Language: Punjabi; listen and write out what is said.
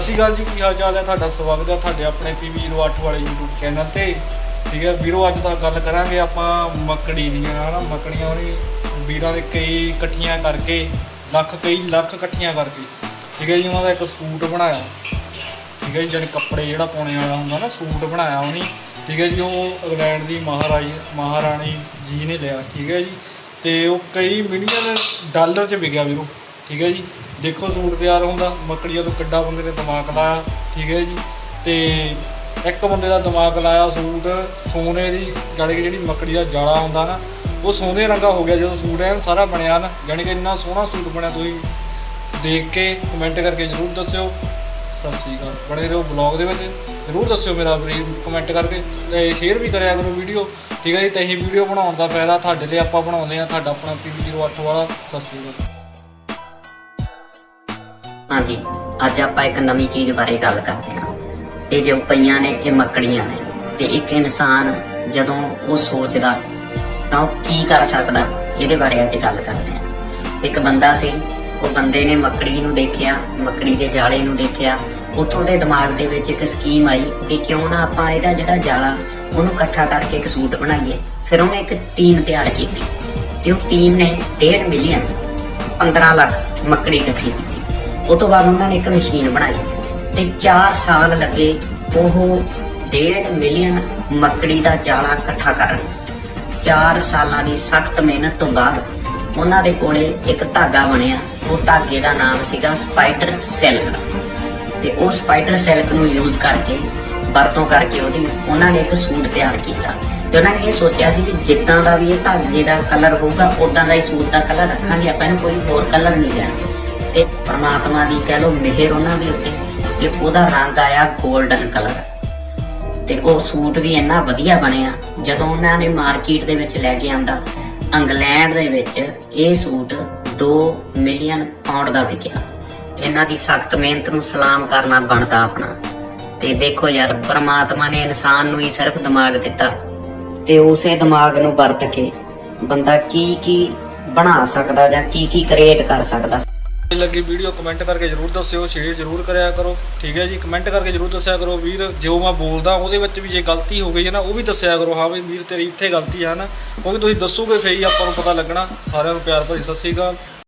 ਸਤਿ ਸ਼੍ਰੀ ਅਕਾਲ ਜੀ, ਕੀ ਹਾਲ ਚਾਲ ਹੈ? ਤੁਹਾਡਾ ਸਵਾਗਤ ਹੈ ਤੁਹਾਡੇ ਆਪਣੇ ਪੀਵੀ 08 ਵਾਲੇ YouTube ਚੈਨਲ ਤੇ। ਠੀਕ ਹੈ ਵੀਰੋ, ਅੱਜ ਤਾਂ ਗੱਲ ਕਰਾਂਗੇ ਆਪਾਂ ਮੱਕੜੀ ਦੀਆਂ ਹਨਾ। ਮੱਕੜੀਆਂ ਉਹਨੇ ਵੀਰਾਂ ਦੇ ਕਈ ਇਕੱਠੀਆਂ ਕਰਕੇ, ਲੱਖ ਕਈ ਲੱਖ ਇਕੱਠੀਆਂ ਕਰਕੇ, ਠੀਕ ਹੈ ਜੀ, ਉਹਨਾਂ ਦਾ ਇੱਕ ਸੂਟ ਬਣਾਇਆ। ਠੀਕ ਹੈ ਜੀ, ਜਿਹੜੇ ਕੱਪੜੇ ਜਿਹੜਾ ਪਾਉਣੇ ਵਾਲਾ ਹੁੰਦਾ ਨਾ, ਸੂਟ ਬਣਾਇਆ ਉਹਨੇ। ਠੀਕ ਹੈ ਜੀ, ਉਹ ਇੰਗਲੈਂਡ ਦੀ ਮਹਾਰਾਣੀ ਮਹਾਰਾਣੀ ਜੀ ਨੇ ਲਿਆ। ਠੀਕ ਹੈ ਜੀ, ਤੇ ਉਹ ਕਈ ਮਿਲੀਅਨ ਡਾਲਰ 'ਚ ਵਿਕਿਆ ਵੀਰੋ। ਠੀਕ ਹੈ ਜੀ ਦੇਖੋ ਸੂਟ ਤਿਆਰ ਹੁੰਦਾ, ਮੱਕੜੀਆਂ ਤੋਂ ਕਿੱਡਾ ਬੰਦੇ ਨੇ ਦਿਮਾਗ ਲਾਇਆ, ਠੀਕ ਹੈ ਜੀ। ਤੇ ਇੱਕ ਬੰਦੇ ਦਾ ਦਿਮਾਗ ਲਾਇਆ ਸੂਟ, ਸੋਨੇ ਦੀ ਜਾਣੀ ਕਿ ਜਿਹੜੀ ਮੱਕੜੀ ਦਾ ਜਾਲਾ ਹੁੰਦਾ ਨਾ, ਉਹ ਸੋਨੇ ਰੰਗਾ ਹੋ ਗਿਆ ਜਦੋਂ ਸੂਟ ਐਨ ਸਾਰਾ ਬਣਿਆ ਨਾ, ਜਾਣੀ ਕਿ ਇੰਨਾ ਸੋਹਣਾ ਸੂਟ ਬਣਿਆ, ਤੁਸੀਂ ਦੇਖ ਕੇ ਕਮੈਂਟ ਕਰਕੇ ਜਰੂਰ ਦੱਸਿਓ। ਸਤਿ ਸ਼੍ਰੀ ਅਕਾਲ, ਬਣੇ ਰਹੋ ਬਲੌਗ ਦੇ ਵਿੱਚ, ਜਰੂਰ ਦੱਸਿਓ ਮੇਰਾ ਵੀ ਕਮੈਂਟ ਕਰਕੇ ਤੇ ਸ਼ੇਅਰ ਵੀ ਕਰਿਆ ਕਰੋ ਵੀਡੀਓ ਠੀਕ ਹੈ ਜੀ, ਤੇ ਇਹ ਵੀਡੀਓ ਬਣਾਉਣ ਦਾ ਫਾਇਦਾ ਤੁਹਾਡੇ ਲਈ ਆਪਾਂ ਬਣਾਉਂਦੇ ਆ ਤੁਹਾਡਾ ਆਪਣਾ PB08 ਵਾਲਾ, ਸਤਿ ਸ਼੍ਰੀ ਅਕਾਲ। ਹਾਂਜੀ, ਅੱਜ ਆਪਾਂ ਇੱਕ ਨਵੀਂ ਚੀਜ਼ ਬਾਰੇ ਗੱਲ ਕਰਦੇ ਹਾਂ। ਇਹ ਜੋ ਪਈਆਂ ਨੇ, ਇਹ ਮੱਕੜੀਆਂ ਨੇ। ਤੇ ਇੱਕ ਇਨਸਾਨ ਜਦੋਂ ਉਹ ਸੋਚਦਾ, ਤਾਂ ਉਹ ਕੀ ਕਰ ਸਕਦਾ? ਇਹਦੇ ਬਾਰੇ ਅੱਜ ਗੱਲ ਕਰਦੇ ਹਾਂ। ਇੱਕ ਬੰਦਾ ਸੀ, ਉਹ ਬੰਦੇ ਨੇ ਮੱਕੜੀ ਨੂੰ ਦੇਖਿਆ, ਮੱਕੜੀ ਦੇ ਜਾਲੇ ਨੂੰ ਦੇਖਿਆ। ਉੱਥੋਂ ਦੇ ਦਿਮਾਗ ਦੇ ਵਿੱਚ ਇੱਕ ਸਕੀਮ ਆਈ ਵੀ ਕਿਉਂ ਨਾ ਆਪਾਂ ਇਹਦਾ ਜਿਹੜਾ ਜਾਲਾ, ਉਹਨੂੰ ਇਕੱਠਾ ਕਰਕੇ ਇੱਕ ਸੂਟ ਬਣਾਈਏ। ਫਿਰ ਉਹਨੇ ਇੱਕ ਟੀਮ ਤਿਆਰ ਕੀਤੀ। ਤੇ ਉਹ ਟੀਮ ਨੇ 1.5 ਮਿਲੀਅਨ 15 ਲੱਖ ਮੱਕੜੀ ਇਕੱਠੀ ਕੀਤੀ। ਉਹ ਤੋਂ ਬਾਅਦ ਉਹਨਾਂ ਨੇ ਇੱਕ ਮਸ਼ੀਨ ਬਣਾਈ ਤੇ 4 ਸਾਲ ਲੱਗੇ ਉਹ 1.5 ਮਿਲੀਅਨ ਮੱਕੜੀ ਦਾ ਜਾਲਾ ਇਕੱਠਾ ਕਰਨ। 4 ਸਾਲਾਂ ਦੀ ਸਖਤ ਮਿਹਨਤ ਤੋਂ ਬਾਅਦ ਉਹਨਾਂ ਦੇ ਕੋਲੇ ਇੱਕ ਧਾਗਾ ਬਣਿਆ। ਉਹ ਧਾਗੇ ਦਾ ਨਾਮ ਸੀਗਾ ਸਪਾਈਡਰ ਸਿਲਕ ਤੇ ਉਹ ਸਪਾਈਡਰ ਸਿਲਕ ਨੂੰ ਯੂਜ਼ ਕਰਕੇ, ਵਰਤੋਂ ਕਰਕੇ ਉਹਦੀ ਉਹਨਾਂ ਨੇ ਇੱਕ ਸੂਟ ਤਿਆਰ ਕੀਤਾ। ਤੇ ਉਹਨਾਂ ਨੇ ਇਹ ਸੋਚਿਆ ਸੀ ਵੀ ਜਿੱਦਾਂ ਦਾ ਵੀ ਇਹ ਧਾਗੇ ਦਾ ਕਲਰ ਹੋਊਗਾ ਉਦਾਂ ਦਾ ਹੀ ਸੂਟ ਦਾ ਕਲਰ ਰੱਖਾਂਗੇ, ਆਪਾਂ ਇਹਨੂੰ ਕੋਈ ਹੋਰ ਕਲਰ ਨਹੀਂ ਦੇਣਾ ਤੇ ਪ੍ਰਮਾਤਮਾ ਦੀ ਕਹਿ ਲੋ ਮਿਹਰ ਉਹਨਾਂ ਦੇ ਉੱਤੇ ਤੇ ਉਹਦਾ ਰੰਗ ਆਇਆ 골ਡਨ ਕਲਰ ਤੇ ਉਹ ਸੂਟ ਵੀ ਇੰਨਾ ਵਧੀਆ ਬਣਿਆ, ਜਦੋਂ ਉਹਨਾਂ ਨੇ ਮਾਰਕੀਟ ਦੇ ਵਿੱਚ ਲੈ ਕੇ ਆਂਦਾ, ਇੰਗਲੈਂਡ ਦੇ ਵਿੱਚ ਇਹ ਸੂਟ 2 ਮਿਲੀਅਨ ਪਾਉਂਡ ਦਾ ਵਿਕਿਆ। ਇਹਨਾਂ ਦੀ ਸਖਤ ਮਿਹਨਤ ਨੂੰ ਸਲਾਮ ਕਰਨਾ ਬਣਦਾ ਆਪਣਾ। ਤੇ ਦੇਖੋ ਯਾਰ, ਪ੍ਰਮਾਤਮਾ ਨੇ ਇਨਸਾਨ ਨੂੰ ਹੀ ਸਿਰਫ ਦਿਮਾਗ ਦਿੱਤਾ, ਤੇ ਉਸੇ ਦਿਮਾਗ ਨੂੰ ਵਰਤ ਕੇ ਬੰਦਾ ਕੀ ਕੀ ਬਣਾ ਸਕਦਾ ਜਾਂ ਕੀ ਕੀ ਕ੍ਰੀਏਟ ਕਰ ਸਕਦਾ। ਲੱਗੀ ਵੀਡੀਓ ਕਮੈਂਟ ਕਰਕੇ ਜਰੂਰ ਦੱਸਿਓ ਸ਼ੇਅਰ ਜਰੂਰ ਕਰਿਆ ਕਰੋ, ਠੀਕ ਹੈ ਜੀ? ਕਮੈਂਟ ਕਰਕੇ ਜਰੂਰ ਦੱਸਿਆ ਕਰੋ, ਵੀਰ, ਜੋ ਮੈਂ ਬੋਲਦਾ, ਉਹਦੇ ਵਿੱਚ ਵੀ ਜੇ ਗਲਤੀ ਹੋ ਗਈ ਹੈ ਨਾ, ਉਹ ਵੀ ਦੱਸਿਆ ਕਰੋ, ਹਾਂ ਵੀ ਵੀਰ ਤੇਰੀ ਇੱਥੇ ਗਲਤੀ ਹੈ ਨਾ ਕਿਉਂਕਿ ਤੁਸੀਂ ਦੱਸੋਗੇ, ਫੇਰ ਹੀ ਆਪਾਂ ਨੂੰ ਪਤਾ ਲੱਗਣਾ। ਸਾਰਿਆਂ ਨੂੰ ਪਿਆਰ ਭਰੀ ਸਤਿ ਸ਼੍ਰੀ ਅਕਾਲ।